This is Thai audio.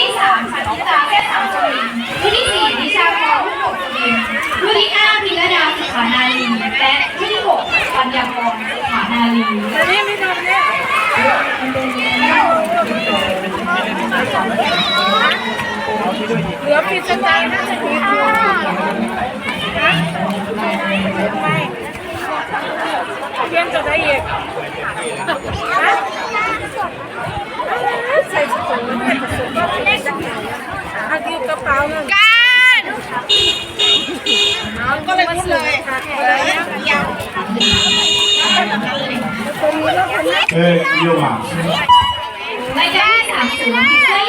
ที่สามชันทิตาแค่สามชวินรุ่นที่สี่นิชาพรผู้ปกชวินรุ่นที่ห้าพิรดาสุขานาลีและรุ่นที่หกปัญญากรสุขานาลีเหลือปิดสนใจน่าจะดีกว่าฮะเรียนจบได้อีกฮะ กานก็เลยพูดเลยค่ะเลยยาวเอ้ยเยี่ยม่ได้สาม